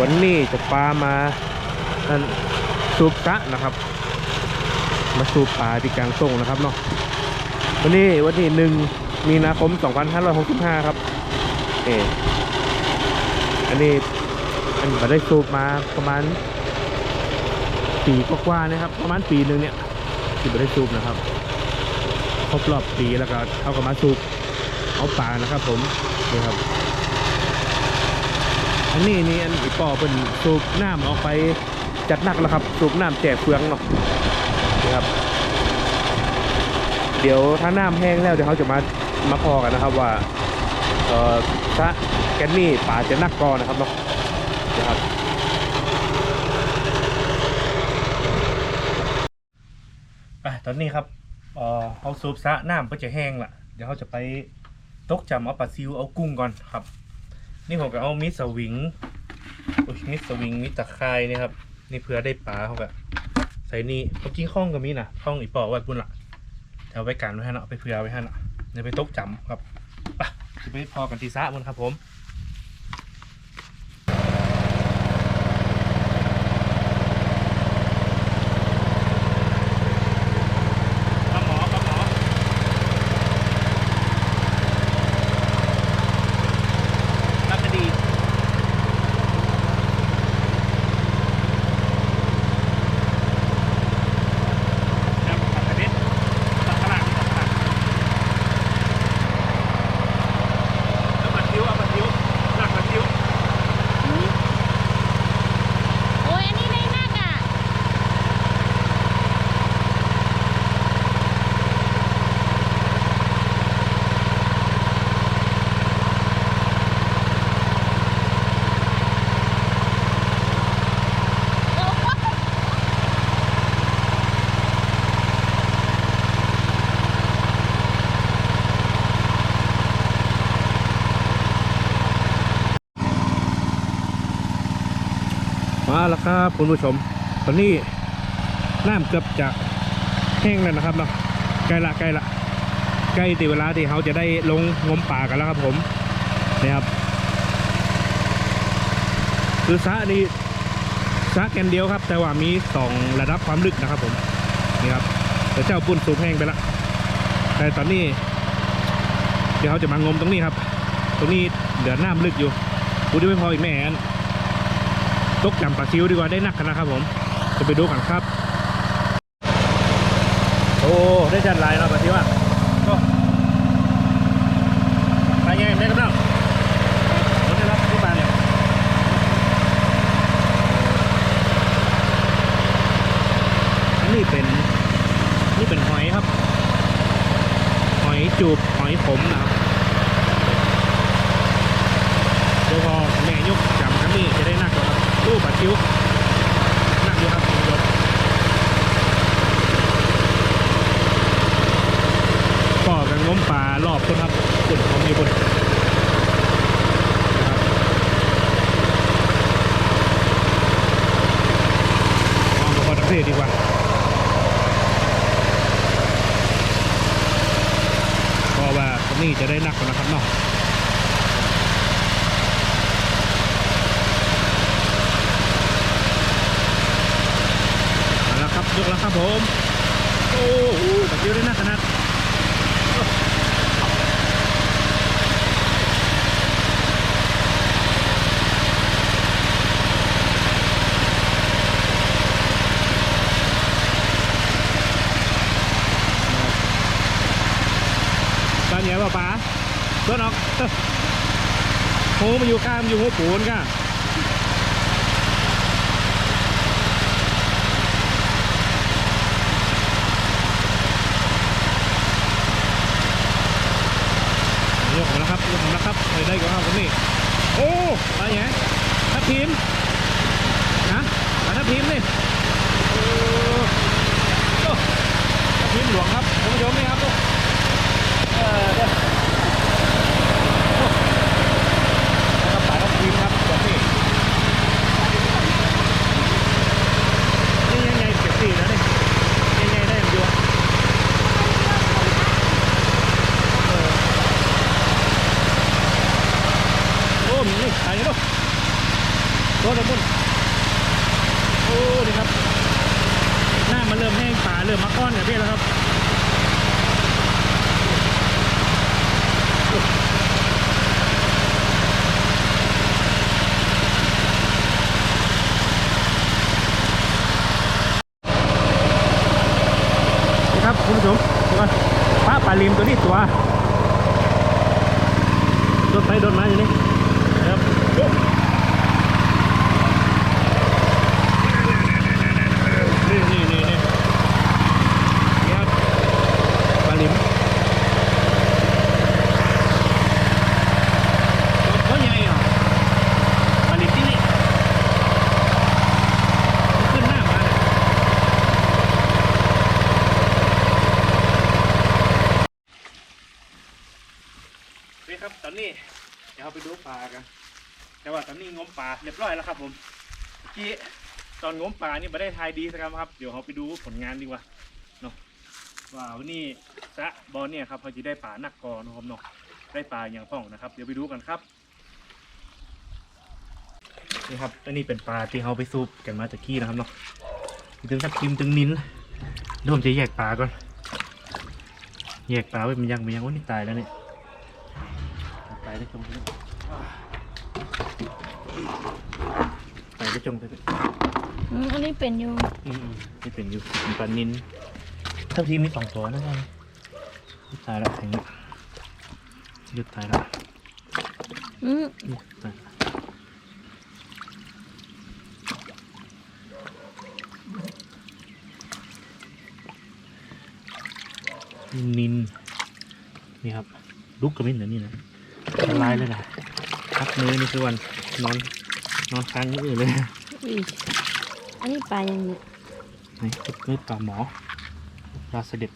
วันนี้จะปลามานั่นสูบกะนะครับ มาสูบปลาที่กลางส่งนะครับเนาะวันนี้วันที่หนึ่งมีนาคม 2565 ครับเอออันนี้อันมาได้สูบมาประมาณปีกว่าๆนะครับ ประมาณปีหนึ่งเนี่ยที่มาได้สูบนะครับครบรอบปีแล้วก็เขาก็มาสูบเอาปลานะครับ ผมนี่ครับ อันนี้นี่อันอีปอเป็นสูบน้ำออกไปจัดหนักแล้วครับ สูบน้ำแจกเฟืองเนาะนี่ครับ เดี๋ยวถ้าน้ำแห้งแล้วเดี๋ยวเขาจะมามาพอกันนะครับว่าเอ่อถ้าแกนนี่ป่าจะนักกอนนะครับเนาะนะครับอะตอนนี้ครับเอ่อเขาสูบซะน้ำก็จะแห้งละเดี๋ยวเขาจะไปตกจำเอาปลาซิวเอากุ้งก่อนครับ นี่ผมก็เอามิดสวิงอุยมิดสวิงมิดตะไคร้นี่ครับ นี่เพื่อได้ปลาเขาก็ใส่นี่เขากินข้องกับมีนะข้องอีปอไว้พุ่นละเอาไว้กันไว้ให้เนาะไปเผื่อไว้ให้เนาะเดี๋ยวไปตกจำครับไปจะไปพอกันทีซะมันครับผมปลาหมอปลาหมอปลากระดี ครับตัดกระเด็นตัดขนาดตัดขนาดเอามาทิ้วเอามาทิ้วหนักมาทิ้ว โอ้ยอันนี้ในหน้ากอะ โอ้โห มาแล้วครับคุณผู้ชม ตอนนี้น้ำเกือบจะแห้งแล้วนะครับเนาะใกล้ละใกล้ละใกล้ตีเวลาที่เขาจะได้ลงงมป่ากันแล้วครับผมนี่ครับคือสะนี้สะแกนเดียวครับ แต่ว่ามีสองระดับความลึกนะครับผมนี่ครับแต่เจ้าปุ่นสูบแห้งไปละแต่ตอนนี้ เดี๋ยวเขาจะมางมตรงนี้ครับ ตรงนี้เหลือน้ำลึกอยู่กูได้ไม่พออีกแม่น ตกจำปลาซิวดีกว่าได้นักกันนะครับผม จะไปดูกันครับ โอ้ได้จัดลายเนาะปลาซิวอะก็ไปไงได้กันเนาะรถได้รับที่บ้าเนี่ยอันนี้เป็นนี่เป็นหอยครับ หอยจูบหอยขมนะครับ เดี๋ยวพอแม่ยกจำกันนี่จะได้นักกว่า ครับตู้ปัดคิ้วนักอยู่ครับคุณผู้ชมก็กันง้มป่ารอบต้นครับคุนของมีบุญนะครับมองพอตักเทศดีกว่าเพราะว่าตรงนี้จะได้นักกว่านะครับเนาะ มาแล้ว ครับผม โอ้โหแบบเดียวได้นะขนาดตอนนี้ป่ะป๋าต้นออกโหมันอยู่ข้ามอยู่หัวปูนก่ะ ยกมาแล้วครับยกมาแล้วครับไปได้ก็ครับคนนี้โอ้มาอย่างไงทับทีมนะมา ทีมนี่โอ้ทีมหลวงครับคุณผู้ชมนี่ครับเออเด้อโอ้แล้วก็ปลาทับทีมครับแบบนี้นี่ยังไงเก็บสี่นะนี่ยังไงได้อย่างเดียวเออโอ้มีนี่ขายนี่ลูกโต๊ะตะบุญโอ้ดีครับ หน้ามันเริ่มแห้งป่าเริ่มมาก้อนกับพี่แล้วครับ นี่ครับคุณผู้ชมดูก่อนปลาปลาลิมตัวนี้ตัวโดนไปโดนมาอยู่นี่นะครับโอ้นี่นี่นี่นี่นี่ครับปลาลิมตัวใหญ่เหรอปลาลิมที่นี่ขึ้นหน้ามาเนี่ย นี่ครับตอนนี้ เราไปดูปลากัน แต่ว่าตอนนี้งมปลาเรียบร้อยแล้วครับ ผมเมื่อกี้ตอนงมปลานี่ไม่ได้ทายดีสักคำครับ เดี๋ยวเราไปดูผลงานดีกว่าเนาะว่าวันนี้สะบอลเนี่ยครับเขาจะได้ปลาหนักกอนะครับเนาะได้ปลาอย่างพ่องนะครับ เดี๋ยวไปดูกันครับนี่ครับอันนี้เป็นปลาที่เขาไปซูบกันมาจากขี้นะครับเนาะถึงทับทิมถึงนิ้นเดี๋ยวผมจะแยกปลาก่อนแยกปลาไว้มันยังมันยังวันนี้ตายแล้วเนี่ยไปได้จงไปเลยไปได้จงไปเลยอืมอันนี้เป็นอยู่อืมๆนี่เป็นอยู่มีปลานินเท่าที่มีสองตัวนะครัตายแล้วแข็งละหยุดตายแล้วอืมหยุดตายละนินนี่ครับลุกกระมินเหรอนี่นะละลายเลยนะ พักมือนี่คือวันนอนนอนค้างมือเลยอุ้ยอันนี้ปลายังเนี่ยนี่พักมือปลาหมอปลาเสด็จ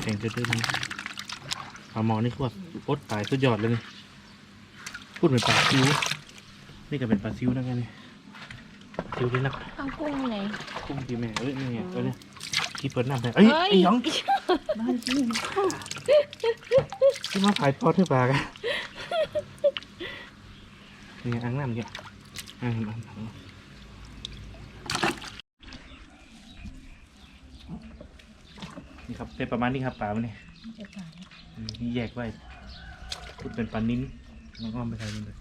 แข่งจะด้วยนี่ปลาหมอนี่คือว่าอดตายสุดยอดเลยนี่พูดเหมือนปลาซิวนี่ก็เป็นปลาซิวนะไงนี่ปลาซิวที่นักข้างกุ้งไหนกุ้งดีแม่เอ้ยนี่ไงเอ้ยเนี่ยกี่เปิดน้ำได้เอ้ยไอ้หย ที่มาขายทอดให้ปลากันนี่ไงอ่างน้ำเนี่ยอ่างน้ำอ่างน้ำนี่ครับเป็นประมาณนี้ครับปลามันนี่นี่แยกไว้พูดเป็นปลานิ้นแล้วก็เอาไปใส่นี่เลย